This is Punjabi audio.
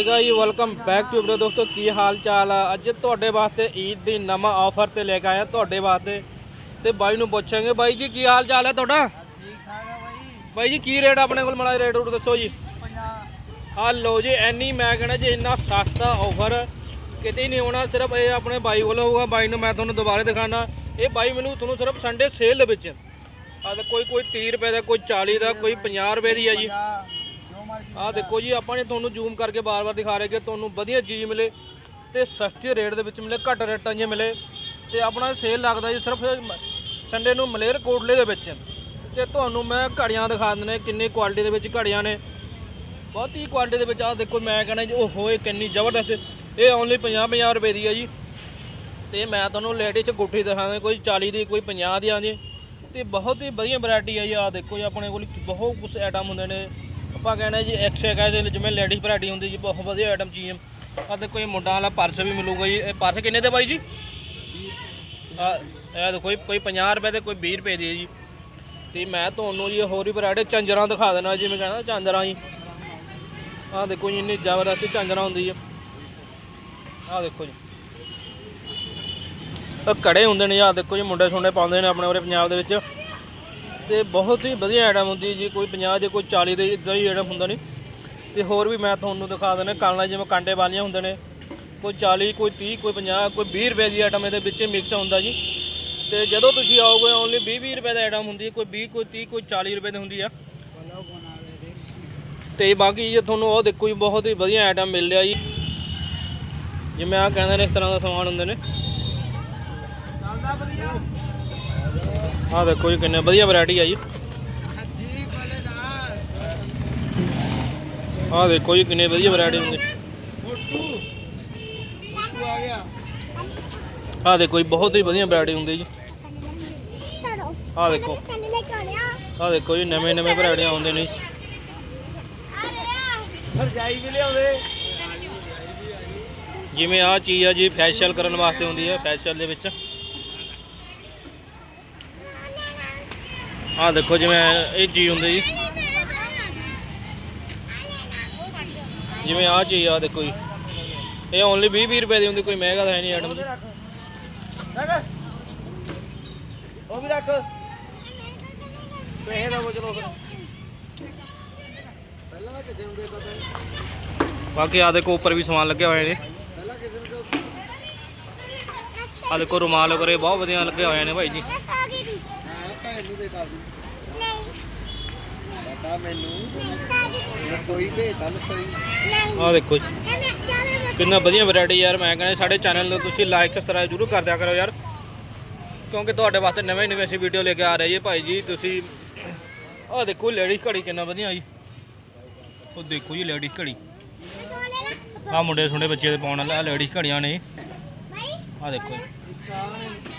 Hey guy welcome back to video ਦੋਸਤੋ, ਕੀ ਹਾਲ ਚਾਲ ਆ? ਅੱਜ ਤੁਹਾਡੇ ਵਾਸਤੇ ਈਦ ਦੀ ਨਵਾਂ ਆਫਰ ਤੇ ਲੈ ਕੇ ਆਇਆ ਤੁਹਾਡੇ ਵਾਸਤੇ। ਤੇ ਬਾਈ ਨੂੰ ਪੁੱਛਾਂਗੇ, ਬਾਈ ਜੀ, ਕੀ ਹਾਲ ਚਾਲ ਹੈ ਤੁਹਾਡਾ? ਠੀਕ ਠਾਕ ਆ ਬਾਈ ਬਾਈ ਜੀ, ਕੀ ਰੇਟ ਆਪਣੇ ਕੋਲ? ਮਲਾਈ ਰੇਟ ਰੂਟ ਦੱਸੋ ਜੀ। 50 ਆ ਲਓ ਜੀ ਐਨੀ ਮੈਂ ਕਹਿੰਦਾ ਜੀ, ਇੰਨਾ ਸਸਤਾ ਆਫਰ ਕਿਤੇ ਨਹੀਂ ਹੋਣਾ ਸਿਰਫ ਇਹ ਆਪਣੇ ਬਾਈ ਕੋਲ ਹੋਊਗਾ। ਬਾਈ ਨੂੰ ਮੈਂ ਤੁਹਾਨੂੰ ਦੁਬਾਰਾ ਦਿਖਾਣਾ। ਇਹ ਬਾਈ ਮੈਨੂੰ ਤੁਹਾਨੂੰ ਸਿਰਫ ਸੰਡੇ ਸੇਲ ਦੇ ਵਿੱਚ। ਆ ਤਾਂ ਕੋਈ ਕੋਈ 30 ਰੁਪਏ ਦਾ, ਕੋਈ 40 ਦਾ, ਕੋਈ 50 ਰੁਪਏ ਦੀ ਆ ਜੀ। ਆਹ ਦੇਖੋ ਜੀ, ਆਪਾਂ ਨੇ ਤੁਹਾਨੂੰ ਜ਼ੂਮ ਕਰਕੇ ਬਾਰ-ਬਾਰ ਦਿਖਾ ਰਹੇ ਕਿ ਤੁਹਾਨੂੰ ਵਧੀਆ ਚੀਜ਼ ਮਿਲੇ ਤੇ ਸਸਤੇ ਰੇਟ ਦੇ ਵਿੱਚ ਮਿਲੇ, ਘੱਟ ਰੇਟਾਂ 'ਚ ਮਿਲੇ ਤੇ ਆਪਣਾ ਸੇਲ ਲੱਗਦਾ ਜੀ ਸਿਰਫ ਸੰਡੇ ਨੂੰ ਮਲੇਰ ਕੋਟਲੇ ਦੇ ਵਿੱਚ। ਤੇ ਤੁਹਾਨੂੰ ਮੈਂ ਘੜੀਆਂ ਦਿਖਾ ਦਿੰਦੇ ਕਿੰਨੀ ਕੁਆਲਿਟੀ ਦੇ ਵਿੱਚ ਘੜੀਆਂ ਨੇ। ਬਹੁਤ ਹੀ ਕੁਆਲਿਟੀ ਦੇ ਵਿੱਚ ਆਹ ਦੇਖੋ, ਮੈਂ ਕਹਿੰਦਾ ਜੀ ਉਹ ਹੋਏ ਕਿੰਨੀ ਜ਼ਬਰਦਸਤ। ਇਹ ਓਨਲੀ 50 50 ਰੁਪਏ ਦੀ ਹੈ ਜੀ। ਤੇ ਮੈਂ ਤੁਹਾਨੂੰ ਲੇਡੀ ਚ ਗੁੱਠੀ ਦਿਖਾਉਂਦਾ, ਕੋਈ 40 ਦੀ, ਕੋਈ 50 ਦੀ ਆ ਜੀ। ਤੇ ਬਹੁਤ ਹੀ ਵਧੀਆ ਵੈਰਾਈਟੀ ਆ ਜੀ, ਆਹ ਦੇਖੋ ਜੀ, ਆਪਣੇ ਕੋਲ ਬਹੁਤ ਕੁਝ ਆਈਟਮ ਹੁੰਦੇ ਨੇ। ਆਪਾਂ ਕਹਿੰਦੇ ਜੀ ਐਕਸ ਐਕਸਟਰਾ ਕਹਿੰਦੇ ਜਿਵੇਂ ਲੇਡੀਜ਼ ਵੈਰਾਈਟੀ ਹੁੰਦੀ ਜੀ, ਬਹੁਤ ਵਧੀਆ ਆਈਟਮ ਚੀਜ਼ ਆ ਦੇਖੋ ਇਹ ਮੁੰਡਾ ਵਾਲਾ ਪਰਸ ਵੀ ਮਿਲੂਗਾ ਜੀ। ਇਹ ਪਰਸ ਕਿੰਨੇ ਦੇ ਬਾਈ ਜੀ? ਆ, ਇਹ ਦੇਖੋ ਜੀ, ਕੋਈ 50 ਰੁਪਏ ਦੇ ਕੋਈ 20 ਰੁਪਏ ਦੀ ਹੈ ਜੀ। ਤੇ ਮੈਂ ਤੁਹਾਨੂੰ ਜੀ ਹੋਰ ਵੀ ਵੈਰਾਈਟੀ ਚੰਜਰਾਂ ਦਿਖਾ ਦੇਣਾ ਜਿਵੇਂ ਕਹਿੰਦਾ ਝਾਂਜਰਾਂ ਜੀ। ਆ ਦੇਖੋ ਜੀ, ਇੰਨੀ ਜ਼ਬਰਦਸਤ ਚੰਜਰਾਂ ਹੁੰਦੀ ਹੈ। ਆ ਦੇਖੋ ਜੀ। ਉਹ ਕੜੇ ਹੁੰਦੇ ਨੇ ਆ ਦੇਖੋ ਜੀ, ਮੁੰਡੇ ਸੁੰਡੇ ਪਾਉਂਦੇ ਨੇ ਆਪਣੇ ਉਰੇ ਪੰਜਾਬ ਦੇ ਵਿੱਚ। ਤੇ ਬਹੁਤ ਹੀ ਵਧੀਆ ਆਈਟਮ ਹੁੰਦੀ ਜੀ, ਕੋਈ 50 ਦੇ, ਕੋਈ 40 ਦੇ ਇਦਾਂ ਹੀ ਆਈਟਮ ਹੁੰਦਾ ਨਹੀਂ ਤੇ ਹੋਰ ਵੀ ਮੈਂ ਤੁਹਾਨੂੰ ਦਿਖਾ ਦਿੰਦਾ ਕਾਲਣਾ ਜਿਵੇਂ ਕਾਂਟੇ ਵਾਲੀਆਂ ਹੁੰਦੇ ਨੇ, ਕੋਈ 40 ਕੋਈ 30 ਕੋਈ 50 ਕੋਈ 20 ਰੁਪਏ ਦੀ ਆਈਟਮ ਇਹਦੇ ਵਿੱਚ ਮਿਕਸ ਹੁੰਦਾ ਜੀ। ਤੇ ਜਦੋਂ ਤੁਸੀਂ ਆਓਗੇ ਓਨਲੀ 20 20 ਰੁਪਏ ਦਾ ਆਈਟਮ ਹੁੰਦੀ ਹੈ, ਕੋਈ 20 ਕੋਈ 30 ਕੋਈ 40 ਰੁਪਏ ਦੀ ਹੁੰਦੀ ਆ। ਬੋਲੋ ਤੇ ਬਾਕੀ ਜੇ ਤੁਹਾਨੂੰ ਉਹ ਦੇਖੋ ਜੀ, ਬਹੁਤ ਹੀ ਵਧੀਆ ਆਈਟਮ ਮਿਲ ਰਿਹਾ ਜੀ। ਜਿਵੇਂ ਆ ਕਹਿੰਦੇ ਨੇ, ਇਸ ਤਰ੍ਹਾਂ ਦਾ ਸਮਾਨ ਹੁੰਦੇ ਨੇ। ਚੱਲਦਾ ਵਧੀਆ। ਆਹ ਦੇਖੋ ਜੀ ਕਿੰਨੇ ਵਧੀਆ ਵੈਰਾਈਟੀ ਆ ਜੀ। ਜੀ ਦੇਖੋ ਜੀ ਕਿੰਨੇ ਵਧੀਆ ਵੈਰਾਈਟੀ ਹੁੰਦੀ। ਆ ਦੇਖੋ ਜੀ ਬਹੁਤ ਹੀ ਵਧੀਆ ਵੈਰਾਈਟੀ ਹੁੰਦੀ ਜੀ। ਚਲੋ ਦੇਖੋ। ਕੰਨ ਦੇਖੋ ਜੀ ਨਵੇਂ ਨਵੇਂ ਵੈਰਾਈਟੀਆਂ ਆਉਂਦੇ ਨੇ ਜੀ। ਵੀ ਲਿਆਉਂਦੇ ਜਿਵੇਂ ਆਹ ਚੀਜ਼ ਆ ਜੀ ਫੈਸ਼ੀਅਲ ਕਰਨ ਵਾਸਤੇ ਹੁੰਦੀ ਹੈ ਫੈਸ਼ੀਅਲ ਦੇ ਵਿੱਚ। ਆਹ ਦੇਖੋ ਜਿਵੇਂ ਇਹ ਚੀਜ਼ ਹੁੰਦੀ ਜੀ। ਜਿਵੇਂ ਆਹ ਚੀਜ਼ ਆ ਦੇਖੋ ਜੀ। ਇਹ ਓਨਲੀ 20 20 ਰੁਪਏ ਦੀ ਹੁੰਦੀ ਕੋਈ ਮਹਿੰਗਾ ਤਾਂ ਹੈ ਨਹੀਂ ਆਈਟਮ ਰੱਖ। ਉਹ ਚਲੋ ਪਹਿਲਾਂ ਕਿਤੇ ਹੁੰਦੇ ਤਾਂ ਪਹਿਲਾਂ ਬਾਕੀ ਆਹ ਦੇਖੋ ਉੱਪਰ ਵੀ ਸਮਾਨ ਲੱਗਿਆ ਨੇ ਕਿਸੇ ਨੂੰ ਆਹ ਦੇਖੋ ਰੁਮਾਲ ਵਗੈਰੇ ਬਹੁਤ ਵਧੀਆ ਲੱਗੇ ਹੋਏ ਨੇ ਭਾਈ ਜੀ। ਆ ਹਾਂ ਭੈਣ ਨੂੰ ਦੇ ਦਾ ਨਹੀਂ। ਪਤਾ ਮੈਨੂੰ ਸਾਡੀ ਰਸੋਈ ਭੇਜਦਾ ਰਸੋਈ ਨਹੀਂ ਆਹ ਦੇਖੋ ਜੀ। ਕਿੰਨਾ ਵਧੀਆ ਵੈਰਾਈਟੀ ਯਾਰ ਮੈਂ ਕਹਿੰਦਾ ਸਾਡੇ ਚੈਨਲ ਨੂੰ ਤੁਸੀਂ ਲਾਈਕ ਸਬਸਕ੍ਰਾਈਬ ਜ਼ਰੂਰ ਕਰ ਦਿਆ ਕਰੋ ਯਾਰ। ਕਿਉਂਕਿ ਤੁਹਾਡੇ ਵਾਸਤੇ ਨਵੇਂ ਨਵੇਂ ਅਸੀਂ ਵੀਡੀਓ ਲੈ ਕੇ ਆ ਰਹੇ ਜੀ ਭਾਈ ਜੀ ਤੁਸੀਂ ਆਹ ਦੇਖੋ ਲੇਡੀਜ਼ ਘੜੀ ਕਿੰਨਾ ਵਧੀਆ ਜੀ। ਉਹ ਦੇਖੋ ਜੀ ਲੇਡੀਜ਼ ਘੜੀ। ਆਹ ਮੁੰਡੇ ਸੁੰਡੇ ਬੱਚੇ ਦੇ ਪਾਉਣ ਵਾਲਾ ਲੇਡੀਜ਼ ਘੜੀਆਂ ਨੇ ਆਹ ਦੇਖੋ ਜੀ।